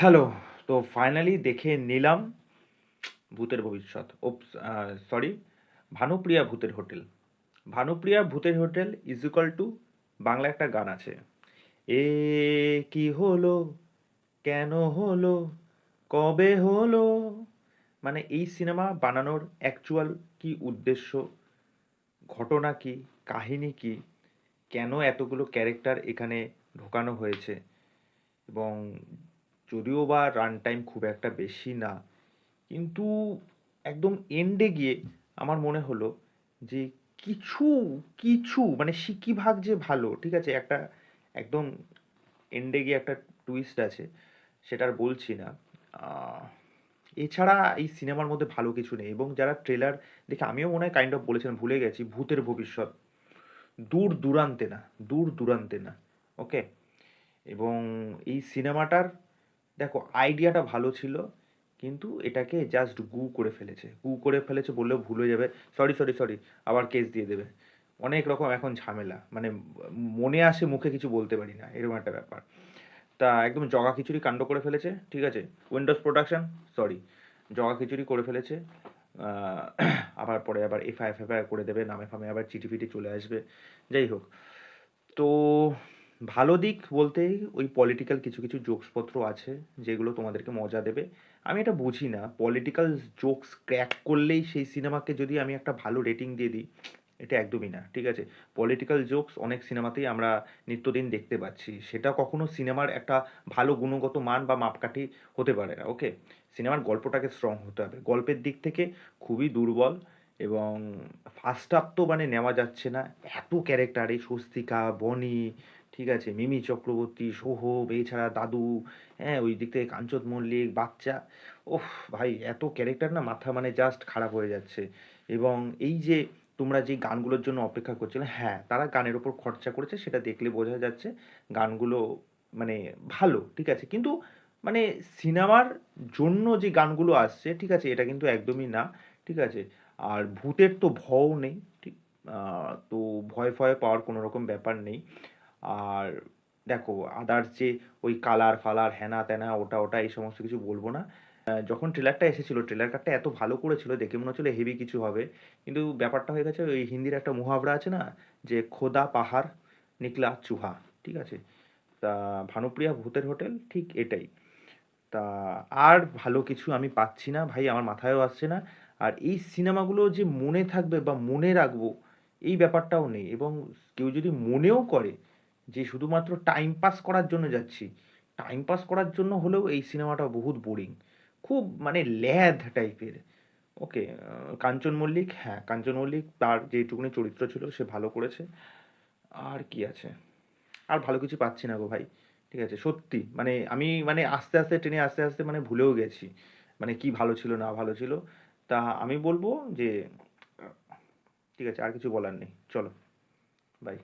Hello, তো finally দেখে নিলাম ভূতের ভবিষ্যৎ। ও সরি ভানুপ্রিয়া ভূতের হোটেল। ভানুপ্রিয়া ভূতের hotel is equal to Bangla একটা গান আছে। এ কি হলো? কেন হলো? কবে হলো? মানে এই সিনেমা বানানোর অ্যাকচুয়াল কি উদ্দেশ্য? ঘটনা কি? কাহিনী কি? কেন এতগুলো ক্যারেক্টার এখানে ঢোকানো হয়েছে? এবং যদিও বা রান টাইম খুব একটা বেশি না। কিন্তু একদম এন্ডে গিয়ে আমার মনে হলো যে কিছু কিছু মানে সিকি ভাগ যে ভালো, ঠিক আছে? একটা একদম এন্ডে গিয়ে একটা টুইস্ট আছে, সেটা আর বলছি না। এছাড়া এই সিনেমার মধ্যে ভালো কিছু নেই এবং যারা ট্রেলার দেখে আমিও মনে হয় কাইন্ড অফ বলেছিলাম ভুলে গেছি, ভূতের ভবিষ্যৎ। দূর দূরান্তে না, দূর দূরান্তে না ওকে এবং এই সিনেমাটার দেখো আইডিয়াটা ভালো ছিল, কিন্তু এটাকে জাস্ট গু করে ফেলেছে। গু করে ফেলেছে বললেও ভুল হয়ে যাবে। সরি সরি সরি আবার কেস দিয়ে দেবে। অনেক রকম এখন ঝামেলা। মানে মনে আসে, মুখে কিছু বলতে পারি না, এরকম একটা ব্যাপার। তা একদম জগা খিচুড়ি কাণ্ড করে ফেলেছে, ঠিক আছে? উইন্ডোজ প্রোডাকশন সরি জগা খিচুড়ি করে ফেলেছে। আবার পরে আবার এফআই এফআইআর করে দেবে, নামে ফামে আবার চিঠি ফিটি চলে আসবে, যাই হোক। তো ভালো দিক বলতে ওই পলিটিক্যাল কিছু কিছু জোকসপত্র আছে, যেগুলো তোমাদেরকে মজা দেবে। আমি এটা বুঝি না। পলিটিক্যাল জোকস ক্র্যাক করলেই সেই সিনেমাকে যদি আমি একটা ভালো রেটিং দিয়ে দিই, এটা একদমই না, ঠিক আছে? পলিটিক্যাল জোকস অনেক সিনেমাতেই আমরা নিত্যদিন দেখতে পাচ্ছি। সেটা কখনো সিনেমার একটা ভালো গুণগত মান বা মাপকাঠি হতে পারে না ওকে সিনেমার গল্পটাকে স্ট্রং হতে হবে। গল্পের দিক থেকে খুবই দুর্বল এবং ফার্স্ট হাফ তো মানে নেওয়া যাচ্ছে না। এত ক্যারেক্টার এই স্বস্তিকা, বনি ঠিক আছে, মিমি চক্রবর্তী, সোহব, এছাড়া দাদু হ্যাঁ ওই দিক থেকে কাঞ্চন মল্লিক, বাচ্চা। ওহ ভাই, এত ক্যারেক্টার না মাথা মানে জাস্ট খারাপ হয়ে যাচ্ছে। এবং এই যে তোমরা যে গানগুলোর জন্য অপেক্ষা করছিলে হ্যাঁ তারা গানের ওপর খরচা করেছে, সেটা দেখলে বোঝা যাচ্ছে গানগুলো মানে ভালো, ঠিক আছে। কিন্তু মানে সিনেমার জন্য যে গানগুলো আসছে, ঠিক আছে, এটা কিন্তু একদমই না, ঠিক আছে। আর ভূতের তো ভয়ও নেই, ঠিক তো ভয় ফয় পাওয়ার কোনো রকম ব্যাপার নেই। আর দেখো আদার্স যে ওই কালার ফালার হ্যানা ত্যানা ওটা ওটা, এই সমস্ত কিছু বলব না। যখন ট্রেলারটা এসেছিল ট্রেলার কাটটা এত ভালো করেছিল, দেখে মনে হচ্ছিল হেভি কিছু হবে। কিন্তু ব্যাপারটা হয়ে গেছে, ওই হিন্দির একটা মুহাবরা আছে না, যে খোদা পাহাড়, নিকলা চুহা, ঠিক আছে? তা ভানুপ্রিয়া ভূতের হোটেল, ঠিক এটাই। তা আর ভালো কিছু আমি পাচ্ছি না, ভাই, আমার মাথায়ও আসছে না। আর এই সিনেমাগুলো যে মনে থাকবে বা মনে রাখব, এই ব্যাপারটাও নেই। এবং কেউ যদি মনেও করে যে শুধুমাত্র টাইম পাস করার জন্য যাচ্ছি টাইম পাস করার জন্য হলেও এই সিনেমাটা বহুত বোরিং খুব মানে ল্যাদ টাইপের ওকে কাঞ্চন মল্লিক হ্যাঁ কাঞ্চন মল্লিক তার যেটুকুনি চরিত্র ছিল সে ভালো করেছে। আর কি আছে? আর ভালো কিছু পাচ্ছি না গো ভাই, ঠিক আছে? সত্যি মানে আমি মানে আস্তে আস্তে ট্রেনে আস্তে আস্তে মানে ভুলেও গেছি মানে কি ভালো ছিল, না ভালো ছিল। তা আমি বলব যে, ঠিক আছে, আর কিছু বলার নেই, চলো বাই